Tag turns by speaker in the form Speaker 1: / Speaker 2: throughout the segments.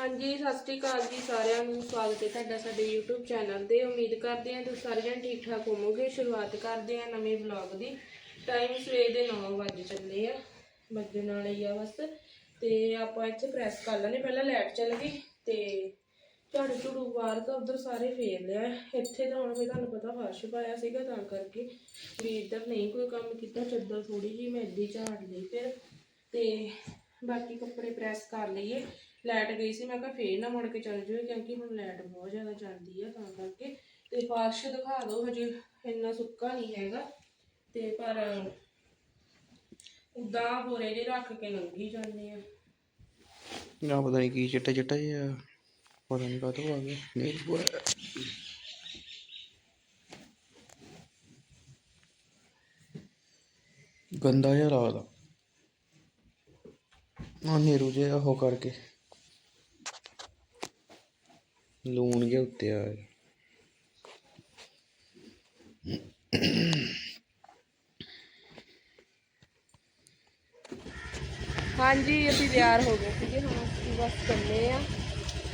Speaker 1: ਹਾਂਜੀ, ਸਤਿ ਸ਼੍ਰੀ ਅਕਾਲ ਜੀ ਸਾਰਿਆਂ ਨੂੰ। ਸਵਾਗਤ ਹੈ ਤੁਹਾਡਾ ਸਾਡੇ YouTube ਚੈਨਲ ਤੇ। ਉਮੀਦ ਕਰਦੇ ਹਾਂ ਤੁਸੀਂ ਸਾਰੇ ਜਣ ਠੀਕ ਠਾਕ ਹੋਵੋਗੇ। ਸ਼ੁਰੂਆਤ ਕਰਦੇ ਹਾਂ ਨਵੇਂ ਵਲੌਗ ਦੀ। ਟਾਈਮ ਸਵੇਰ ਦੇ 9 ਵਜੇ ਚੱਲੇ ਆ। ਵੱਜਣ ਵਾਲੇ ਹੀ ਆ ਬਸ। ਤੇ ਆਪਾਂ ਇੱਥੇ ਪ੍ਰੈਸ ਕਰ ਲੈਣੇ ਪਹਿਲਾਂ ਲਾਈਟ ਚੱਲ ਗਈ ਤੇ ਝਾੜੂ ਝੂੜੂ ਬਾਹਰ ਤਾਂ ਉਧਰ ਸਾਰੇ ਫੇਰ ਲਿਆ। ਇੱਥੇ ਤਾਂ ਹੁਣ ਵੀ ਤੁਹਾਨੂੰ ਪਤਾ ਫਰਸ਼ ਪਾਇਆ ਸੀਗਾ, ਤਾਂ ਕਰਕੇ ਵੀ ਇੱਧਰ ਨਹੀਂ ਕੋਈ ਕੰਮ ਕੀਤਾ। ਚੱਦਰ ਥੋੜੀ ਜੀ ਮੈਂ ਇੱਦੀ ਝਾੜ ਲਈ ਫਿਰ। ਤੇ ਬਾਕੀ ਕੱਪੜੇ ਪ੍ਰੈਸ ਕਰ ਲਈਏ। ਲਾਈਟ ਗਈ ਸੀ, ਮੈਂ ਕਿਹਾ ਫੇਰ ਨਾ ਮੁੜ ਕੇ ਚੱਲ ਜਾਵੇ ਕਿਉਂਕਿ ਹੁਣ ਲਾਈਟ ਬਹੁਤ ਜ਼ਿਆਦਾ ਜਾਂਦੀ ਆ ਤਾਂ ਕਰਕੇ। ਤੇ ਫਰਸ਼ ਦਿਖਾ ਦਿਓ, ਹਜੇ ਇੰਨਾ ਸੁੱਕਾ ਨਹੀਂ ਹੈਗਾ। ਤੇ ਪਰ ਉਦਾਂ ਬੋਰੇ ਜੇ ਰੱਖ ਕੇ ਲੰਘੀ ਜਾਂਦੇ ਆ।
Speaker 2: ਨਾ ਪਤਾ ਨਹੀਂ ਕੀ ਚਿੱਟਾ ਚਿੱਟਾ ਜਿਹਾ ਪਤਾ ਨਹੀਂ ਕਾਹਤੋਂ ਆ ਗਿਆ ਨਹੀਂ ਪੂਰਾ ਗੰਦਾ ਜਿਹਾ ਲੱਗਦਾ ਆ। ਨੇਰੂ ਜਿਹਾ ਉਹ ਕਰਕੇ। ਲੂਣ ਜਿਹਾ ਉੱਤੇ ਆ ਗਿਆ।
Speaker 1: ਹਾਂਜੀ ਅਸੀਂ ਤਿਆਰ ਹੋ ਗਏ ਸੀਗੇ। ਹੁਣ ਅਸੀਂ ਬਸ ਚੱਲੇ ਆ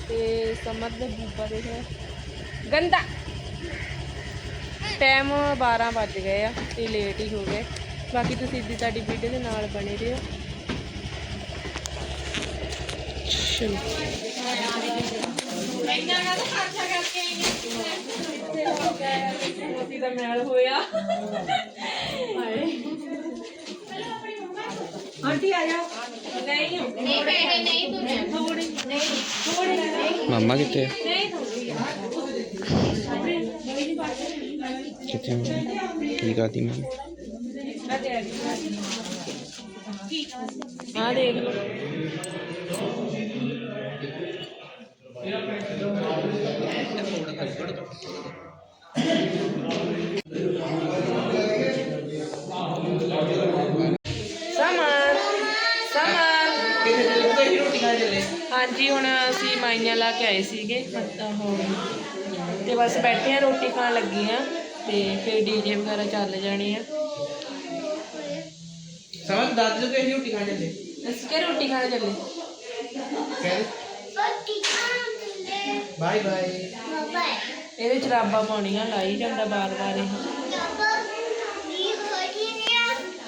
Speaker 1: ਤੇ ਸਮਰ ਦੇ ਬੂਬਾ ਦੇਖ ਰਹੇ ਗੰਦਾ। ਟਾਈਮ 12 ਵੱਜ ਗਏ ਆ ਤੇ ਲੇਟ ਹੀ ਹੋ ਗਏ। ਬਾਕੀ ਤੁਸੀਂ ਇੱਦੀ ਤੁਹਾਡੀ ਵੀਡੀਓ ਦੇ ਨਾਲ ਬਣੇ ਰਹੋ। ਚਲੋ। ਮੋਤੀ ਦਾ ਮੈਲ ਹੋਇਆ ਆਂਟੀ ਆ ਜਾ ਨਹੀਂ
Speaker 3: ਨਹੀਂ ਪੈਸੇ ਨਹੀਂ ਤੁਰੇ
Speaker 1: ਥੋੜੀ ਨਹੀਂ ਥੋੜੀ ਨਹੀਂ
Speaker 2: ਮਾਮਾ ਕਿੱਥੇ ਆ?
Speaker 1: ਨਹੀਂ ਥੋੜੀ
Speaker 2: ਕਿੱਥੇ ਆ? ਕੀ ਕਰਦੀ ਮੈਂ
Speaker 1: ਆ ਦੇਖ ਲਓ ਸਮਾਨ ਹਾਂਜੀ ਹੁਣ ਅਸੀਂ ਮਾਈਆਂ ਲਾ ਕੇ ਆਏ ਸੀਗੇ ਉਹ ਤੇ ਬਸ ਬੈਠੇ ਆ ਰੋਟੀ ਖਾਣ ਲੱਗੇ ਆ। ਤੇ ਫਿਰ ਡੀਜੇ ਵਗੈਰਾ ਚੱਲ ਜਾਣੇ ਆ।
Speaker 4: ਸਮਝ ਦੱਸ ਦਿਓ ਕਿ ਰੋਟੀ ਖਾਣ ਚੱਲੇ।
Speaker 1: ਅਸੀਂ ਕਿ ਰੋਟੀ ਖਾਣ ਚੱਲੇ?
Speaker 4: Bye bye.
Speaker 1: ਇਹਦੇ ਚ ਰਾਬਾ ਪਾਉਣੀਆਂ ਲਾਈ ਜਾਂਦਾ ਬਾਰ-ਬਾਰ ਇਹ।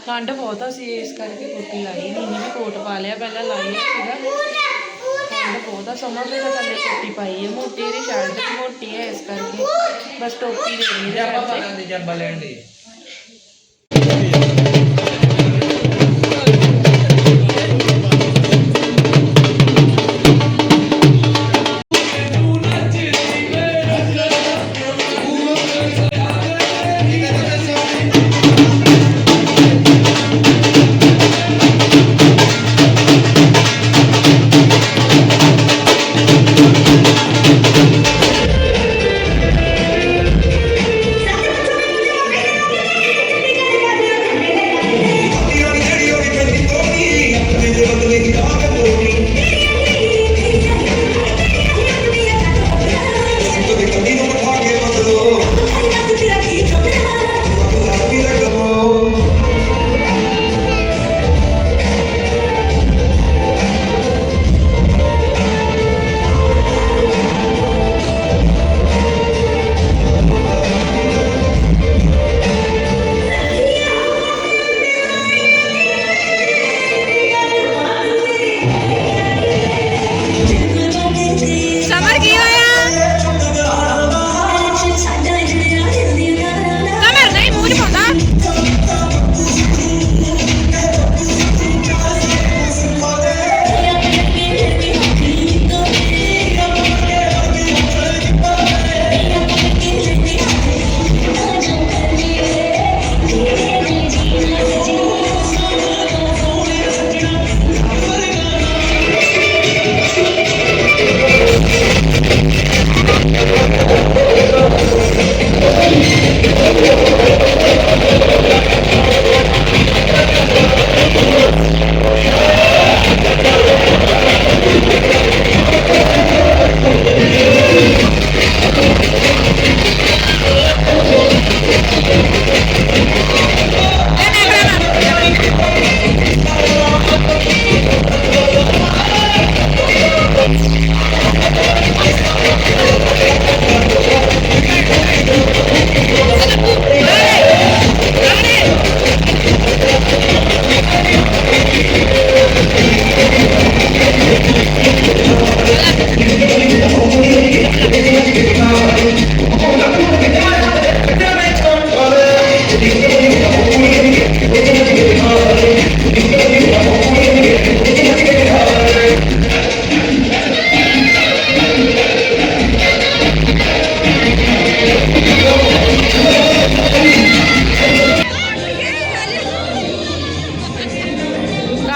Speaker 1: ਠੰਡ ਬਹੁਤ ਆ ਸੀ ਇਸ ਕਰਕੇ ਕੋਟੀ ਲਾਈ ਨਹੀਂ ਵੀ ਕੋਟ ਪਾ ਲਿਆ ਪਹਿਲਾਂ ਲਾਈ ਸੀਗਾ। ਠੰਡ ਬਹੁਤ ਆ ਸਮਰ ਦੇ ਤਾਂ ਥੱਲੇ ਕੋਟੀ ਪਾਈ ਹੈ ਮੋਟੀ ਇਹਦੀ ਸ਼ਰਟ ਮੋਟੀ ਹੈ ਇਸ ਕਰਕੇ। ਬਸ ਟੋਪੀ ਦੇਣੀ
Speaker 4: ਜੱਬਾ
Speaker 1: ਹੈ
Speaker 4: ਪਾ ਲੈਂਦੇ ਜੱਬਾ ਲੈਣ ਦੇ।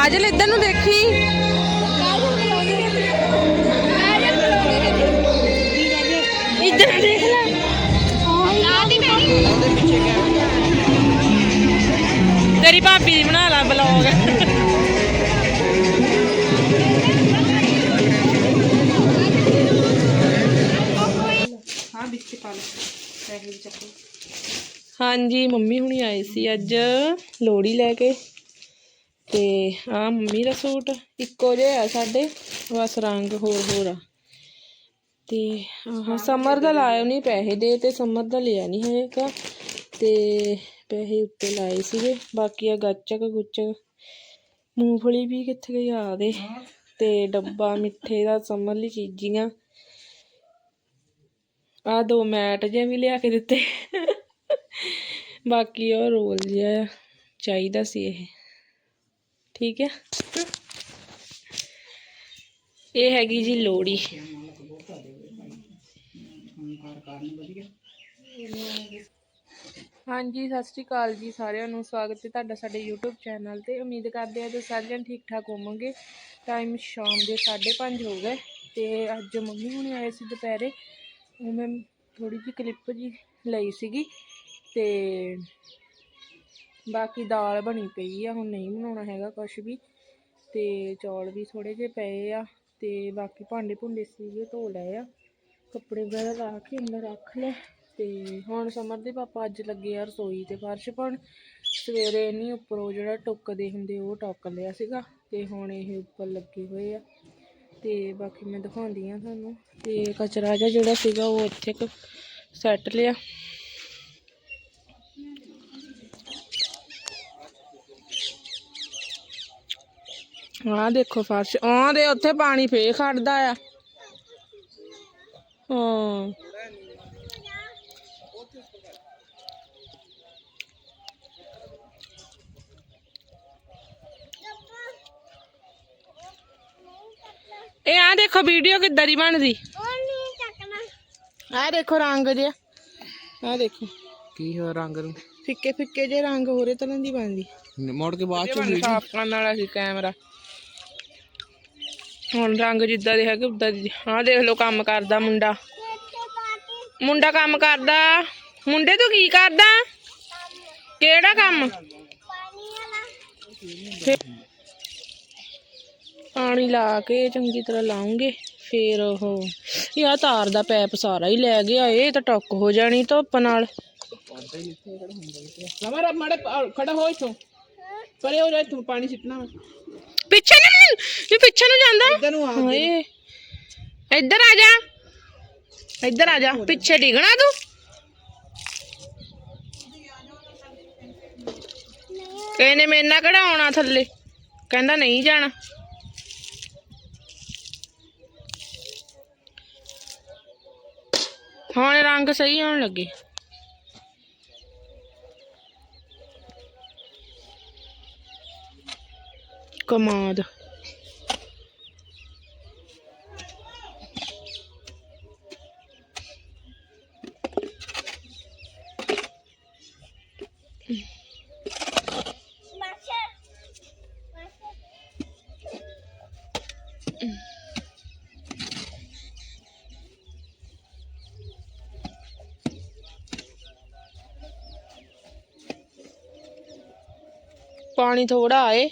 Speaker 1: ਕਾਜਲ ਇੱਧਰ ਨੂੰ ਦੇਖੀ ਇੱਧਰ ਦੇਖ ਲੈ ਤੇਰੀ ਭਾਬੀ ਦੀ ਬਣਾ ਲਾ ਬਲੌਗ
Speaker 3: ਹਾਂ ਵਿੱਚ ਪਾ ਲੈ ਪੈਸੇ ਵਿੱਚ ਚੱਕੋ
Speaker 1: ਹਾਂਜੀ ਮੰਮੀ ਹੁਣੀ ਆਏ ਸੀ ਅੱਜ ਲੋੜੀ ਲੈ ਕੇ ਤੇ ਆ ਮੰਮੀ ਦਾ ਸੂਟ ਇੱਕੋ ਜਿਹਾ ਆ ਸਾਡੇ ਬਸ ਰੰਗ ਹੋਰ ਹੋਰ ਆ। ਤੇ ਆਹ ਸਮਰ ਦਾ ਲਾਇਆ ਨਹੀਂ ਪੈਸੇ ਦੇ ਤੇ ਸਮਰ ਦਾ ਲਿਆ ਨਹੀਂ ਹੈਗਾ ਤੇ ਪੈਸੇ ਉੱਤੇ ਲਾਏ ਸੀਗੇ ਬਾਕੀ ਆ ਗੱਚਕ ਗੁੱਚਕ ਮੂੰਗਫਲੀ ਵੀ ਕਿੱਥੇ ਗਈ ਆ ਦੇ। ਤੇ ਡੱਬਾ ਮਿੱਠੇ ਦਾ ਸਮਰ ਲਈ ਚੀਜ਼ੀਆਂ। ਆ ਦੋ ਮੈਟ ਜਿਹੇ ਵੀ ਲਿਆ ਕੇ ਦਿੱਤੇ। ਬਾਕੀ ਉਹ ਰੋਲ ਜਿਹਾ ਚਾਹੀਦਾ ਸੀ ਇਹ। ਠੀਕ ਹੈ। ਇਹ ਹੈਗੀ ਜੀ ਲੋੜੀ ਹਾਂਜੀ, ਸਤਿ ਸ਼੍ਰੀ ਅਕਾਲ ਜੀ ਸਾਰਿਆਂ ਨੂੰ। ਸਵਾਗਤ ਹੈ ਤੁਹਾਡਾ ਸਾਡੇ YouTube ਚੈਨਲ ਤੇ। ਉਮੀਦ ਕਰਦੇ ਹਾਂ ਕਿ ਸਾਰੇ ਜਣ ਠੀਕ ਠਾਕ ਹੋਵੋਗੇ। ਟਾਈਮ ਸ਼ਾਮ ਦੇ 5:30 ਹੋ ਗਏ ਤੇ ਅੱਜ ਮੰਮੀ ਹੁਣੇ ਆਏ ਸੀ ਦੁਪਹਿਰੇ। ਉਹ ਮੈਂ ਥੋੜੀ ਜਿਹੀ ਕਲਿੱਪ ਜੀ ਲਈ ਸੀਗੀ ਤੇ ਬਾਕੀ ਦਾਲ ਬਣੀ ਪਈ ਆ, ਹੁਣ ਨਹੀਂ ਬਣਾਉਣਾ ਹੈਗਾ ਕੁਛ ਵੀ। ਤੇ ਚੌਲ ਵੀ ਥੋੜੇ ਜਿਹੇ ਪਏ ਆ ਤੇ ਬਾਕੀ ਭਾਂਡੇ ਭੁੰਡੇ ਸੀਗੇ ਧੋ ਲਏ ਆ। ਕੱਪੜੇ ਵਗੈਰਾ ਲਾ ਕੇ ਅੰਦਰ ਰੱਖ ਲਏ। ਤੇ ਹੁਣ ਸਮਰ ਦੇ ਪਾਪਾ ਅੱਜ ਲੱਗੇ ਆ ਰਸੋਈ ਤੇ ਫਰਸ਼ ਪਾਉਣ। ਸਵੇਰੇ ਨਹੀਂ ਉੱਪਰੋਂ ਜਿਹੜਾ ਟੁੱਕਦੇ ਹੁੰਦੇ ਉਹ ਟੁੱਕ ਲਿਆ ਸੀਗਾ ਤੇ ਹੁਣ ਇਹ ਉੱਪਰ ਲੱਗੇ ਹੋਏ ਆ। ਤੇ ਬਾਕੀ ਮੈਂ ਦਿਖਾਉਂਦੀ ਆ ਤੁਹਾਨੂੰ। ਤੇ ਕਚਰਾ ਜਿਹਾ ਜਿਹੜਾ ਸੀਗਾ ਉਹ ਇੱਥੇ ਕੁ ਸੈੱਟ ਲਿਆ। ਆਹ ਦੇਖੋ ਫਰਸ਼ ਆਹ ਦੇ ਉੱਥੇ ਪਾਣੀ ਫੇਰ ਖੜਦਾ ਆ। ਹਾਂ। ਇਹ ਆ ਦੇਖੋ ਵੀਡੀਓ ਕਿੱਦਾਂ ਦੀ ਬਣਦੀ? ਆ ਦੇਖੋ ਰੰਗ ਜਿਹਾ। ਆ ਦੇਖੋ।
Speaker 2: ਕੀ ਹੋ ਰੰਗ ਨੂੰ?
Speaker 1: ਫਿੱਕੇ ਫਿੱਕੇ ਜੇ ਰੰਗ ਹੋਰੇ ਤਰ੍ਹਾਂ ਦੀ ਬਣਦੀ।
Speaker 2: ਮੋੜ ਕੇ ਬਾਅਦ ਚ
Speaker 1: ਸਾਫ਼ ਕਰਨ ਵਾਲਾ ਸੀ ਕੈਮਰਾ ਹੁਣ ਰੰਗ ਜਿੱਦਾਂ ਦੇ ਹੈਗੇ ਉਦਾਂ ਦੀ ਆਹ ਦੇਖ ਲਓ ਕੰਮ ਕਰਦਾ ਮੁੰਡਾ। ਮੁੰਡਾ ਕੰਮ ਕਰਦਾ। ਮੁੰਡੇ ਤੂੰ ਕੀ ਕਰਦਾ? ਕਿਹੜਾ ਕੰਮ? ਫਿਰ ਪਾਣੀ ਲਾ ਕੇ ਚੰਗੀ ਤਰ੍ਹਾਂ ਲਾਉਂਗੇ ਫੇਰ ਉਹ ਯਾ ਤਾਰ ਦਾ ਪੈਪ ਸਾਰਾ ਹੀ ਲੈ ਗਿਆ ਇਹ ਤਾਂ ਟੱਕ ਹੋ ਜਾਣੀ ਧੁੱਪ ਨਾਲ।
Speaker 3: ਹਮਾਰਾ ਮਾੜੇ ਖੜਾ ਹੋ ਇਥੋਂ। ਪਰੇ ਹੋ ਜਾ ਤੂੰ ਪਾਣੀ ਸਿੱਟਣਾ ਵਾ।
Speaker 1: ਪਿੱਛੇ ਨੂੰ ਇਹ ਪਿੱਛੇ ਨੂੰ ਜਾਂਦਾ।
Speaker 3: ਇੱਧਰ ਨੂੰ ਆ
Speaker 1: ਹਾਏ। ਇੱਧਰ ਆ ਜਾ। ਇੱਧਰ ਆ ਜਾ। ਪਿੱਛੇ ਡਿਗਣਾ ਤੂੰ। ਕਹਿੰਨੇ ਮੇਰੇ ਨਾਲ ਕਿਹੜਾ ਆਉਣਾ ਥੱਲੇ। ਕਹਿੰਦਾ ਨਹੀਂ ਜਾਣਾ। ਹੁਣ ਰੰਗ ਸਹੀ ਆਉਣ ਲੱਗੇ। ਕਮਾਦ। ਪਾਣੀ ਥੋੜ੍ਹਾ ਆਏ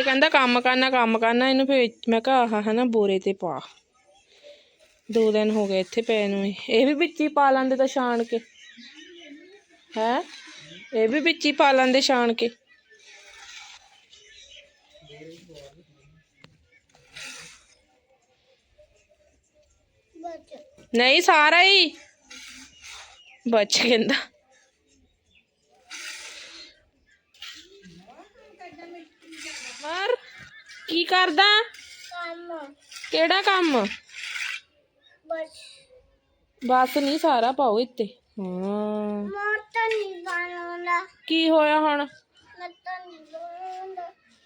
Speaker 1: ਇਹ ਕਹਿੰਦਾ ਕੰਮ ਕਰਨਾ ਕੰਮ ਕਰਨਾ, ਇਹਨੂੰ ਫੇ ਮੈਂ ਕਿਹਾ ਆਹ ਹਨਾ ਬੋਰੇ ਤੇ ਪਾ। ਦੋ ਦਿਨ ਹੋ ਗਏ ਇੱਥੇ ਪਏ ਨੂੰ ਇਹ। ਇਹ ਵੀ ਵਿੱਚ ਹੀ ਪਾ ਲੈਂਦੇ ਤਾਂ ਛਾਣ ਕੇ। ਹੈ? ਇਹ ਵੀ ਵਿੱਚ ਹੀ ਪਾ ਲੈਂਦੇ ਛਾਣ ਕੇ। ਨਹੀਂ ਸਾਰਾ ਹੀ। ਬਚ ਕਹਿੰਦਾ ਮਰ। ਕੀ ਕਰਦਾ? ਕਿਹੜਾ ਕੰਮ?
Speaker 5: ਬਸ।
Speaker 1: ਬਸ ਨਹੀਂ ਸਾਰਾ ਪਾਓ ਇੱਥੇ। ਹਾਂ।
Speaker 5: ਮੋਟਾ ਨਹੀਂ ਬਣਾਉਂਦਾ।
Speaker 1: ਕੀ ਹੋਇਆ ਹੁਣ?
Speaker 5: ਨਹੀਂ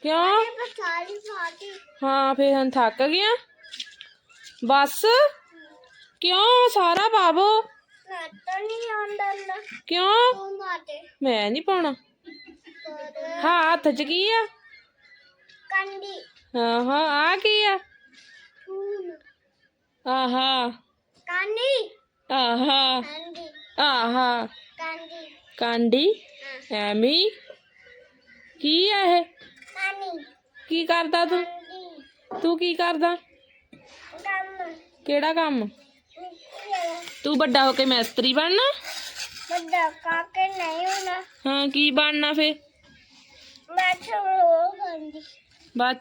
Speaker 1: ਕਿਉਂ?
Speaker 5: ਫਾਟੀ
Speaker 1: ਹਾਂ ਫੇਰ ਹੁਣ ਥੱਕ ਗਿਆ? ਬਸ? ਕਿਉਂ? ਸਾਰਾ ਪਾਵੋ।
Speaker 5: ਨਹੀਂ ਆਉਂਦਾ
Speaker 1: ਕਿਉਂ? ਮੈਂ ਨਹੀਂ ਪਾਉਣਾ। ਹਾਂ ਹੱਥ 'ਚ ਕੀ ਆ?
Speaker 5: ਕੰਡੀ
Speaker 1: ਹਾਂ ਹਾਂ ਆ ਕੀ ਆ
Speaker 5: ਫੂਲ
Speaker 1: ਆਹਾ
Speaker 5: ਕੰਡੀ
Speaker 1: ਆਹਾ
Speaker 5: ਕੰਡੀ
Speaker 1: ਆਹਾ
Speaker 5: ਕੰਡੀ
Speaker 1: ਕਾਂਡੀ ਐਮੀ ਕੀ ਆ ਇਹ
Speaker 5: ਕਾਨੀ
Speaker 1: ਕੀ ਕਰਦਾ ਤੂੰ
Speaker 5: ਕੰਡੀ
Speaker 1: ਤੂੰ ਕੀ ਕਰਦਾ
Speaker 5: ਕੰਮ
Speaker 1: ਕਿਹੜਾ ਕੰਮ
Speaker 5: ਨਿਕਲਿਆ
Speaker 1: ਤੂੰ ਵੱਡਾ
Speaker 5: ਬਾਅਦ